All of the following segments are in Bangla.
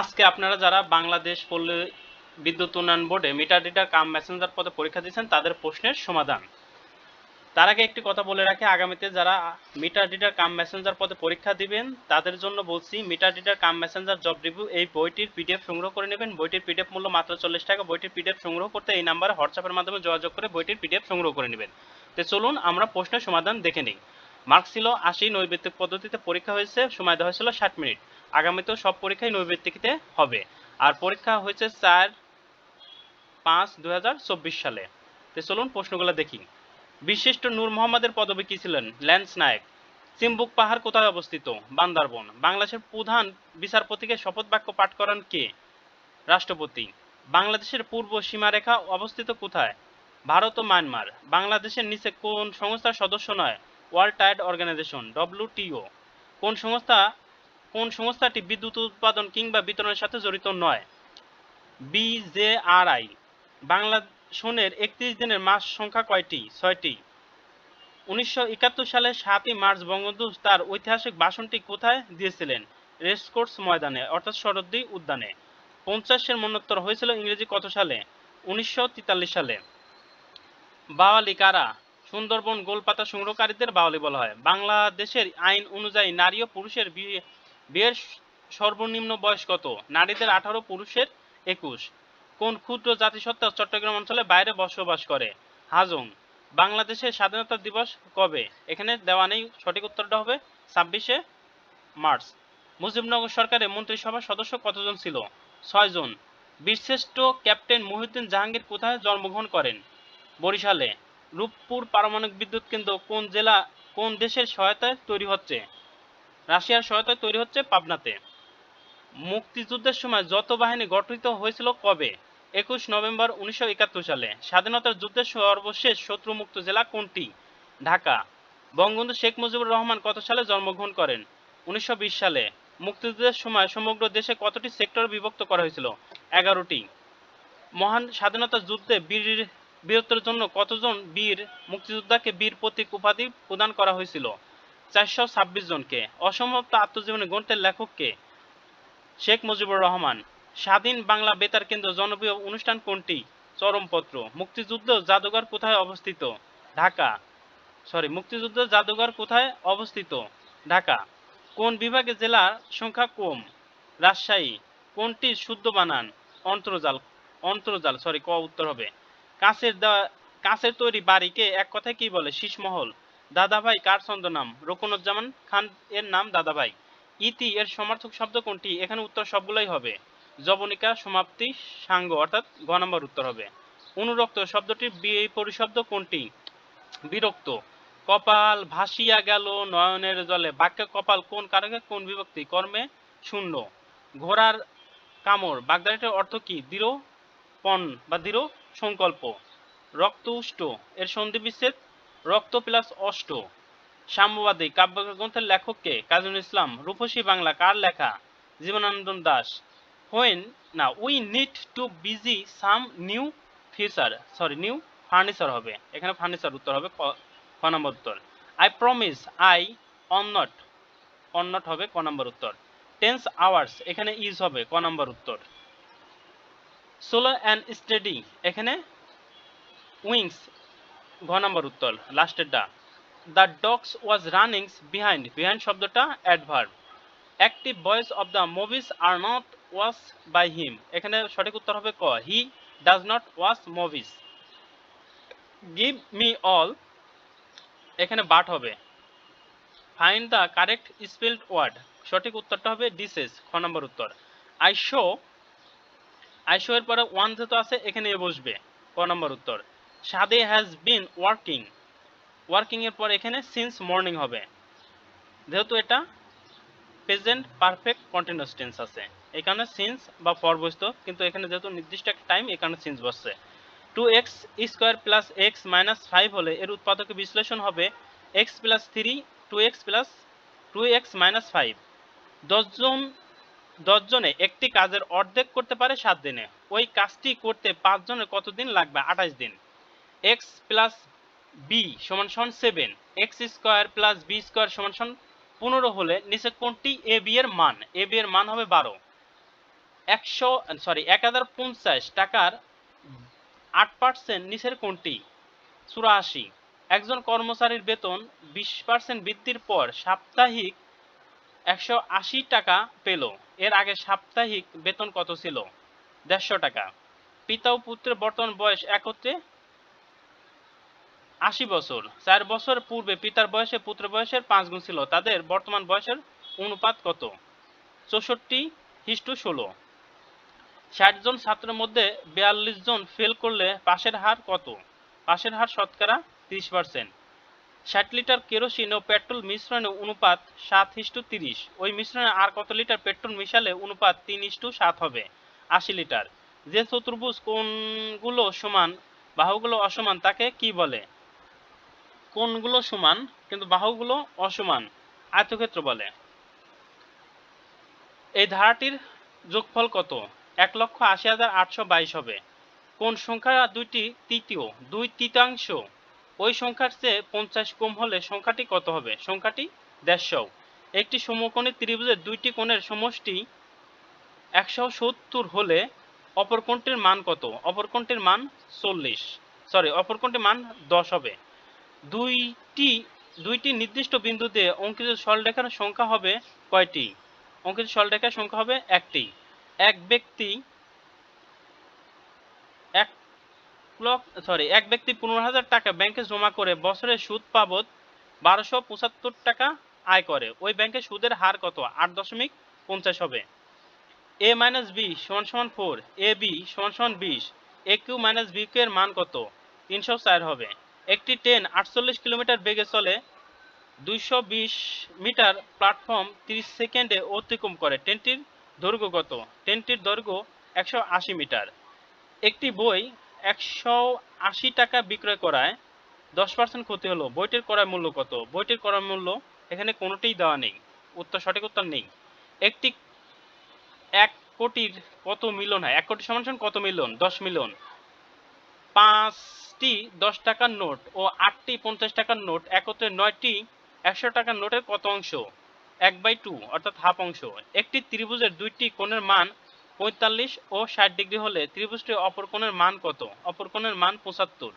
আজকে আপনারা যারা বাংলাদেশ পল্লী বিদ্যুৎ উন্নয়ন বোর্ডে মিটার রিডার কাম মেসেঞ্জার পদে পরীক্ষা দিয়েছেন, তাদের প্রশ্নের সমাধান। তার আগে একটি কথা বলে রাখি, আগামীতে যারা মিটার রিডার কাম মেসেঞ্জার পদে পরীক্ষা দিবেন, তাদের জন্য বলছি, meter reader cum messenger job review এই বইটির পিডিএফ সংগ্রহ করে নেবেন। বইটির পিডিএফ মূল্য মাত্র চল্লিশ টাকা। বইটির পিডিএফ সংগ্রহ করতে এই নাম্বারে হোয়াটসঅ্যাপের মাধ্যমে যোগাযোগ করে বইটির পিডিএফ সংগ্রহ করে নেবেন। তো চলুন, আমরা প্রশ্নের সমাধান দেখে নিই। মার্ক ছিল আশি, নৈবেত্তিক পদ্ধতিতে পরীক্ষা হয়েছে, সময় দেওয়া হয়েছিল ষাট মিনিট। আগামীতেও সব পরীক্ষাই নৈবেত্তিকতে হবে। আর পরীক্ষা হয়েছে চার পাঁচ দু সালে। তো চলুন প্রশ্নগুলো দেখি। বিশিষ্ট নূর মোহাম্মদের পদবী কি ছিলেন? ল্যান্স নায়ক। চিম্বুক পাহাড় কোথায় অবস্থিত? বান্দারবন। বাংলাদেশের প্রধান বিচারপতিকে শপথ বাক্য পাঠ করান কে? রাষ্ট্রপতি। বাংলাদেশের পূর্ব সীমারেখা অবস্থিত কোথায়? ভারত ও মায়ানমার। বাংলাদেশের নিচে কোন সংস্থার সদস্য নয়? ওয়ার্ল্ড টায়ার্ড অর্গানাইজেশন ডব্লিউটিও কোন সংস্থা কোন সংস্থাটি বিদ্যুৎ উৎপাদন কিংবা বিতরণের সাথে জড়িত নয়? বিজেআরআই বাংলা সনের একত্রিশ দিনের মাস সংখ্যা কয়টি? ছয়টি। উনিশশো একাত্তর সালে সাতই মার্চ বঙ্গবন্ধু তার ঐতিহাসিক ভাষণটি কোথায় দিয়েছিলেন? রেসকোর্স ময়দানে, অর্থাৎ শরদ্দি উদ্যানে। পঞ্চাশের মন্নোত্তর হয়েছিল ইংরেজি কত সালে? উনিশশো তেতাল্লিশ সালে। বাওয়ালি কারা? সুন্দরবন গোলপাতা সংগ্রহকারীদের বাওয়ালি বলা হয়। বাংলাদেশের আইন অনুযায়ী নারী ও পুরুষের বিয়ে বিয়ের সর্বনিম্ন বয়স কত? নারীদের আঠারো, পুরুষের একুশ। কোন ক্ষুদ্র জাতিসত্তা চট্টগ্রাম অঞ্চলে বাইরে বসবাস করে? হাজং। বাংলাদেশের স্বাধীনতা দিবস কবে? এখানে দেওয়া নেই সঠিক উত্তরটা হবে ছাব্বিশে মার্চ। মুজিবনগর সরকারের মন্ত্রিসভার সদস্য কতজন ছিল? ছয়জন বীরশ্রেষ্ঠ ক্যাপ্টেন মহিউদ্দিন জাহাঙ্গীর কোথায় জন্মগ্রহণ করেন? বরিশালে। রূপপুর পারমাণবিক বিদ্যুৎ কেন্দ্র কোন জেলা, কোন দেশের সহায়তায় তৈরি হচ্ছে? রাশিয়ার সহায়তায় তৈরি হচ্ছে পাবনাতে। মুক্তিযুদ্ধের সময় যত বাহিনী গঠিত হয়েছিল কবে? একুশ নভেম্বর উনিশশো একাত্তর সালে। স্বাধীনতার যুদ্ধের সর্বশেষ শত্রুমুক্ত জেলা কোনটি? ঢাকা। বঙ্গবন্ধু শেখ মুজিবুর রহমান কত সালে জন্মগ্রহণ করেন? উনিশশো বিশ সালে। মুক্তিযুদ্ধের সময় সমগ্র দেশে কতটি সেক্টর বিভক্ত করা হয়েছিল? এগারোটি। মহান স্বাধীনতা যুদ্ধে বীর বীরত্বের জন্য কতজন বীর মুক্তিযোদ্ধাকে বীর প্রতীক উপাধি প্রদান করা হয়েছিল? চারশো ছাব্বিশ জনকে অসমাপ্ত আত্মজীবনী গ্রন্থের লেখককে, শেখ মুজিবুর রহমান। স্বাধীন বাংলা বেতার কেন্দ্র জনপ্রিয় অনুষ্ঠান কোনটি? চরমপত্র। মুক্তিযুদ্ধ জাদুঘর কোথায় অবস্থিত? ঢাকা। সরি মুক্তিযুদ্ধ জাদুঘর কোথায় অবস্থিত? ঢাকা। কোন বিভাগে জেলার সংখ্যা কম? রাজশাহী। কোনটি শুদ্ধ বানান? অন্তর্জাল অন্তর্জাল সরি ক উত্তর হবে। কাঁচের দেওয়া কাঁচের তৈরি বাড়িকে এক কথায় কি বলে? শীষমহল। দাদাভাই, কার ছন্দনাম? রকুনুজ্জামান খান এর নাম দাদাভাই। ইতি এর সমার্থক শব্দ কোনটি? এখানে উত্তর সবগুলোই হবে। জবনিকা সমাপ্তি, সাঙ্গ, অর্থাৎ গ নম্বর উত্তর হবে। অনুরক্ত শব্দটির বিপরিশব্দ কোনটি? বিরক্ত। কপাল ভাসিয়া গেল নয়নের জলে। বাক্যে কপাল কোন কারকে? কোন বিভক্তি? কর্মে শূন্য। ঘোড়ার কামড়। বাগদারিটার অর্থ কি? দৃঢ় পণ বা দৃঢ় সংকল্প। রক্ত উষ্ট এর সন্ধি বিচ্ছেদ রক্ত প্লাস অষ্ট। সাম্যবাদী কাব্যগ্রন্থের লেখককে কাজী ইসলাম রূপসী বাংলা কার লেখা? জীবনানন্দ দাস। হোয়েন না we need to busy some new feature sorry new furniture হবে। এখানে ফার্নিচার উত্তর হবে ক নম্বর উত্তর। I promise I on not on not হবে ক নম্বর উত্তর। টেন্স আওয়ার্স এখানে ইজ হবে ক নম্বর উত্তর। সোলো অ্যান্ড স্টেডি এখানে উইংস ঘ নম্বর উত্তর লাস্টেরটা the dogs was runnings behind behind শব্দটা adverb active voice of the movies are not watch by him এখানে সঠিক উত্তর হবে ক he does not watch movies give me all এখানে বাট হবে। Find the correct spelled word সঠিক উত্তরটা হবে ডিসেস খ নম্বর উত্তর। আই শো আই শো এর পরে ওয়ান যেহেতু আছে এখানে বসবে, ক নম্বর উত্তর। সাদে হ্যাজ বিন ওয়ার্কিং ওয়ার্কিং এর পর এখানে সিন্স মর্নিং হবে। যেহেতু এটা প্রেজেন্ট পারফেক্ট কন্টিনিউয়াস টেন্স আছে। এখানে সিন্স বা ফর বসতো কিন্তু এখানে যেহেতু নির্দিষ্ট একটা টাইম এখানে সিন্স বসছে। Two x square plus x minus five হলে এর উৎপাদকের বিশ্লেষণ হবে x plus three two x plus two x minus five দশজন দশজনে একটি কাজের অর্ধেক করতে পারে সাত দিনে। ওই কাজটি করতে পাঁচজনের কতদিন লাগবে? আঠাশ দিন। এক্স প্লাস বি সমান সমান seven x square plus B square সমান সমান পনেরো হলে নিচে কোনটি এ বি এর মান এ বি এর মান হবে বারো। একশো সরি এক হাজার পঞ্চাশ টাকার আট পার্সেন্ট নিচের কোনটি চুরাশি। একজন কর্মচারীর বেতন বিশ পার্সেন্ট বৃদ্ধির পর সাপ্তাহিক একশো আশি টাকা পেল। এর আগে সাপ্তাহিক বেতন কত ছিল? দেড়শো টাকা। পিতা ও পুত্রের বর্তমান বয়স একত্রে আশি বছর। চার বছর পূর্বে পিতার বয়সে পুত্র বয়সের পাঁচ গুণ ছিল। তাদের বর্তমান বয়সের অনুপাত কত? চৌষট্টি হিস্টু ষোলো। ষাট জন ছাত্রের মধ্যে বিয়াল্লিশ জন ফেল করলে পাশের হার কত? পাশের হার শতকরা তিরিশ পার্সেন্ট ষাট লিটার কেরোসিন ও পেট্রোল মিশ্রণে অনুপাত সাত ইস্টু তিরিশ। ওই মিশ্রণে আর কত লিটার পেট্রোল মিশালে অনুপাত তিন ইস্টু সাত হবে? আশি লিটার। যে চতুর্ভুজ কোনগুলো সমান, বাহুগুলো অসমান তাকে কি বলে? কোণগুলো সমান, কিন্তু বাহুগুলো অসমান, আয়তক্ষেত্র বলে। এই ধারাটির যোগফল কত? এক লক্ষ আশি হাজার আটশো বাইশ হবে। কোন সংখ্যা দুইটি তৃতীয়? দুই তৃতীয়াংশ। ওই সংখ্যার চেয়ে পঞ্চাশ কম হলে সংখ্যাটি কত হবে? সংখ্যাটি দেড়শো। একটি সমকোণী ত্রিভুজের দুইটি কোণের সমষ্টি একশো সত্তর হলে অপর মান কত? অপর মান চল্লিশ। সরি অপর মান দশ হবে। দুইটি দুইটি নির্দিষ্ট বিন্দুতে অঙ্কিত সরলরেখার সংখ্যা হবে কয়টি? অঙ্কিত সরলরেখার সংখ্যা হবে একটি। এক ব্যক্তি এক লক্ষ সরি এক ব্যক্তি পনেরো হাজার টাকা ব্যাংকে জমা করে বছরে সুদ বাবদ বারোশো পঁচাত্তর টাকা আয় করে। ওই ব্যাংকে সুদের হার কত? আট দশমিক পঞ্চাশ হবে। এ মাইনাস বি সমান সমান ফোর, এ বি সমান সমান বিশ, A cube minus B cube এর মান কত? তিনশো চার হবে। একটি ট্রেন আটচল্লিশ কিলোমিটার বেগে চলে, দুইশো বিশ মিটার প্ল্যাটফর্ম তিরিশ সেকেন্ডে অতিক্রম করে। ট্রেনটির দৈর্ঘ্য কত? ট্রেনটির দৈর্ঘ্য একশো আশি মিটার। একটি বই একশো আশি টাকা বিক্রয় করায় দশ পার্সেন্ট ক্ষতি হলো। বইটির ক্রয় মূল্য কত? বইটির ক্রয় মূল্য এখানে কোনোটিই দেওয়া নেই। উত্তর, সঠিক উত্তর নেই। একটি এক কোটির কত মিলন হয়? এক কোটি সমান কত মিলন দশ মিলন পাঁচটি দশ টাকার নোট ও আটটি পঞ্চাশ টাকার নোট, একত্রে নয়টি একশো টাকার নোটের কত অংশ? এক বাই টু, অর্থাৎ হাফ অংশ। একটি ত্রিভুজের দুইটি কোণের মান পঁয়তাল্লিশ ও ষাট ডিগ্রি হলে ত্রিভুজটির অপর কোণের মান কত? অপর কোণের মান পঁচাত্তর।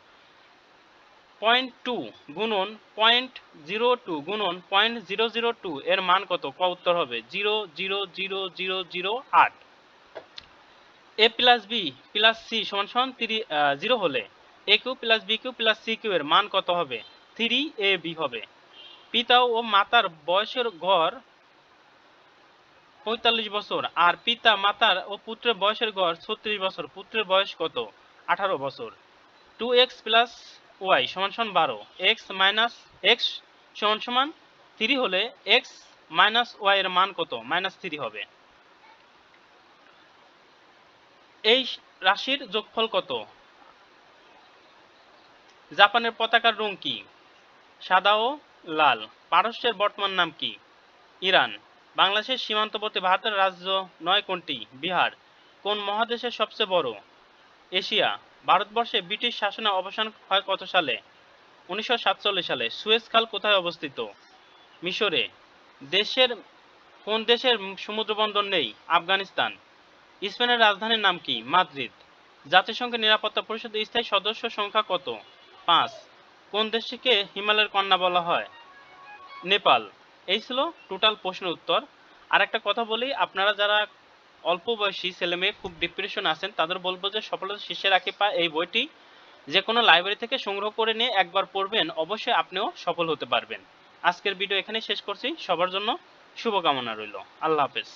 পয়েন্ট টু গুণন পয়েন্ট জিরো টু গুণন পয়েন্ট জিরো জিরো টু, এর মান কত? ক উত্তর হবে? Zero zero zero zero zero, আট। A plus B plus C সমান সমান জিরো হলে A cube plus B cube plus C cube এর মান কত হবে? থ্রি এ বি হবে। পিতা ও মাতার বয়সের গড় পঁয়তাল্লিশ বছর আর পিতা, মাতার ও পুত্রের বয়সের গড় ছত্রিশ বছর। পুত্রের বয়স কত? আঠারো বছর। টু এক্স প্লাস ওয়াই সমান সমান বারো। এক্স মাইনাস এক্স সমান সমান থ্রি হলে এক্স মাইনাস ওয়াই এর মান কত? মাইনাস থ্রি হবে। এই রাশির যোগফল কত? জাপানের পতাকার রং কি? সাদা ও লাল। পারস্যের বর্তমান নাম কি? ইরান। বাংলাদেশের সীমান্তবর্তী ভারতের রাজ্য নয় কোনটি? বিহার। কোন মহাদেশের সবচেয়ে বড়? এশিয়া। ভারতবর্ষে ব্রিটিশ শাসনের অবসান হয় কত সালে? উনিশশো সাতচল্লিশ সালে। সুয়েজ খাল কোথায় অবস্থিত? মিশরে। দেশের, কোন দেশের সমুদ্রবন্দর নেই? আফগানিস্তান। স্পেনের রাজধানীর নাম কি? মাদ্রিদ। জাতিসংঘের নিরাপত্তা পরিষদের স্থায়ী সদস্য সংখ্যা কত? পাঁচ। কোন দেশকে হিমালয়ের কন্যা বলা হয়? নেপাল। এই ছিল টোটাল প্রশ্নের উত্তর। আর একটা কথা বলি, আপনারা যারা অল্প বয়সী ছেলে মেয়ে খুব ডিপ্রেশন আছেন, তাদের বলব যে সফলতা শীর্ষে রাখি পা এই বইটি। যে কোনো লাইব্রেরি থেকে সংগ্রহ করে নিয়ে একবার পড়বেন, অবশ্যই আপনিও সফল হতে পারবেন। আজকের ভিডিও এখানে শেষ করছি। সবার জন্য শুভকামনা রইল। আল্লাহ হাফেজ।